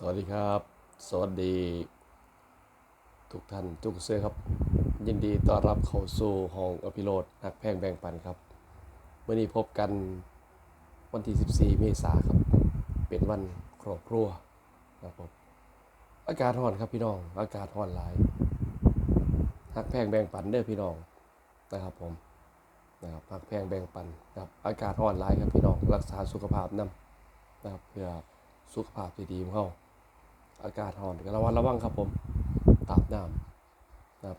สวัสดีครับ สวัสดี ทุกท่านทุกเสื้อครับ ยินดีต้อนรับเข้าสู่ห้องอภิโรดนักแพงแบ่งปันครับเมื่อนี้พบกันวันที่ 14 เมษายนครับ เป็นวันครอบครัวนะครับผมอากาศร้อนครับพี่น้อง อากาศร้อนหลายนักแพงแบ่งปันเด้อพี่น้องนะครับผมนะครับนักแพงแบ่งปันครับอากาศร้อนหลายครับพี่น้องรักษาสุขภาพนำนะครับเพื่อสุขภาพที่ดีของเรา อากาศร้อนก็ระวังระวังครับผมตาบน้ำนะครับ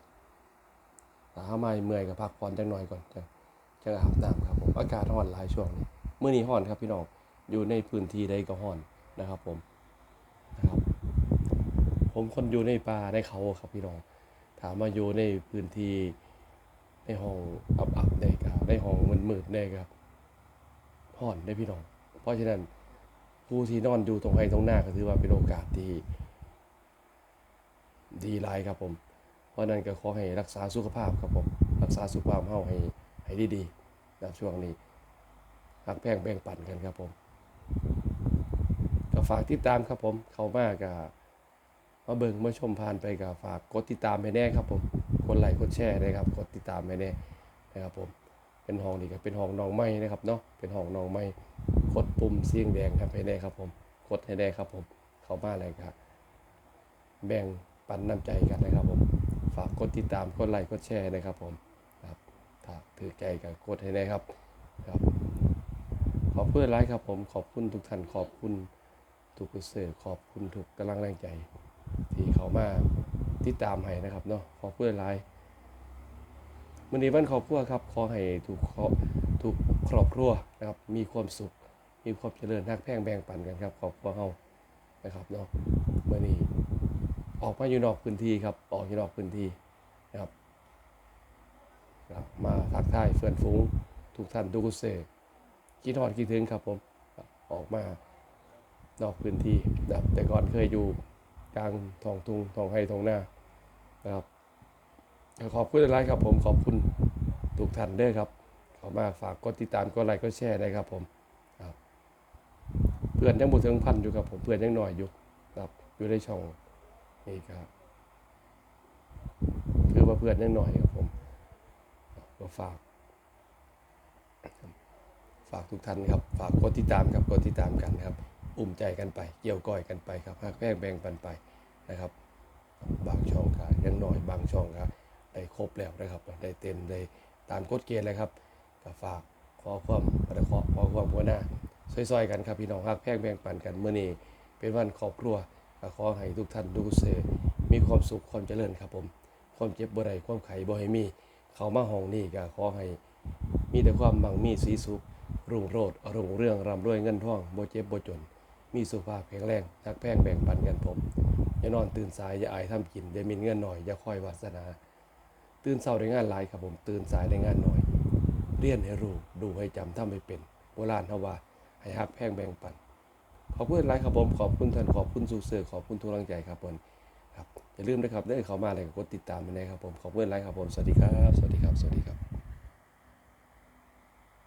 ถ้าไม่เมื่อยก็พักผ่อนจังหน่อยก่อนจะจะอาบน้ำครับผมอากาศร้อนหลายช่วงนี้เมื่อนี้ร้อนครับพี่น้องอยู่ในพื้นที่ใดก็ร้อนนะครับผมนะครับ ผมคนอยู่ในป่าในเขาครับพี่น้องถามมาอยู่ในพื้นที่ในห้องอับๆได้ครับในห้องมืดๆได้ครับร้อนได้พี่น้อง เพราะฉะนั้นผู้ที่นอนอยู่ตรงไห้ตรงหน้าก็ถือว่าเป็นโอกาสที่ ดีหลายครับผม เพราะนั้นก็ขอให้รักษาสุขภาพครับผม รักษาสุขภาพเฮาให้ให้ดีๆนะช่วงนี้หักแพงแบ่งปันกันครับผมก็ฝากติดตามครับผม เข้ามากับมาเบิ่งมาชมผ่านไปก็ฝากกดติดตามให้แน่ครับผมกดไลค์กดแชร์นะครับกดติดตามให้แน่นะครับผมเป็นห้องนี่ก็เป็นห้องน้องไม้นะครับเนาะเป็นห้องน้องไม้กดปุ่มเสียงแดงครับให้ได้ครับผมกดให้ได้ครับผม เข้ามาเลยครับแบ่ง ปันน้ำใจกันนะครับผม ฝากกดติดตาม กดไลค์ กดแชร์นะครับผมครับถ้าถือใจก็กดให้ได้ครับครับ ขอบคุณหลายครับผม ขอบคุณทุกท่าน ขอบคุณทุกผู้เสือขอบคุณทุกกำลังแรงใจ ที่เขามาติดตามให้นะครับเนาะ ขอบคุณหลายวันนี้วันครอบครัวครับ ขอให้ทุกครอบทุกครอบครัวนะครับ มีความสุข มีความเจริญทักแพ่งแบ่งปันกันครับครอบครัวเฮานะครับเนาะเมื่อนี้ ออกมาอยู่นอกพื้นที่ครับ ออกอยู่นอกพื้นที่นะครับครับมาทักทายเพื่อนฝูงทุกท่านทุกกุเซคิดฮอดคิดถึงครับผมออกมานอกพื้นที่นะครับแต่ก่อนเคยอยู่กลางทองทุงทองไร่ท้องหน้านะครับขอบคุณหลายครับผมขอบคุณทุกท่านเด้อครับข้ามาฝากกดติดตามกดไลค์กดแชร์ได้ครับผมเพื่อนยังบ่ถึงพันอยู่ครับผมเพื่อนยังหน้อยอยู่ครับอยู่ในช่อง นี่ครับคือว่าเพื่อนยังน้อยครับผมก็ฝาก ฝากทุกท่านครับ ฝากกดติดตามครับกดติดตามกันครับ อุ่มใจกันไป เกี่ยวก้อยกันไปครับหักแพงแบ่งปันไปนะครับ บางช่องก็ยังน้อยบางช่องก็ได้ครบแล้วนะครับ ได้เต็มได้ตามกฎเกณฑ์เลยครับก็ฝากขอความขอขอความหัวหน้าซอยๆกันครับพี่น้องฮักแพงแบ่งปันกันเมื่อนี้เป็นวันครอบครัว ขอให้ทุกท่านทุกเสมีความสุขความเจริญครับผม ความเจ็บบ่ได้ความไข้บ่ให้มี เข้ามาห้องนี้ก็ขอให้มีแต่ความมั่งมีสีสุขรุ่งโรจน์รุ่งเรื่องร่ำรวยเงินทองบ่เจ็บบ่จน มีสุขภาพแข็งแรงฮักแพงแบ่งปันกันผมอย่านอนตื่นสายอย่าอายทำกินอย่ามีเงินหน่อยอย่าคอยวาสนา ตื่นเช้าได้งานหลายครับผม ตื่นสายได้งานหน้อย เรียนให้รู้ดูให้จำถ้าไม่เป็น โบราณเขาว่าให้ฮักแพงแบ่งปัน ขอบคุณหลายครับผมขอบคุณท่านขอบคุณสุเสือขอบคุณทุกกำลังใจครับผมครับอย่าลืมนะครับได้เขามาอะไรก็กดติดตามไปนะครับผมขอบคุณหลายครับผมสวัสดีครับ สวัสดีครับสวัสดีครับ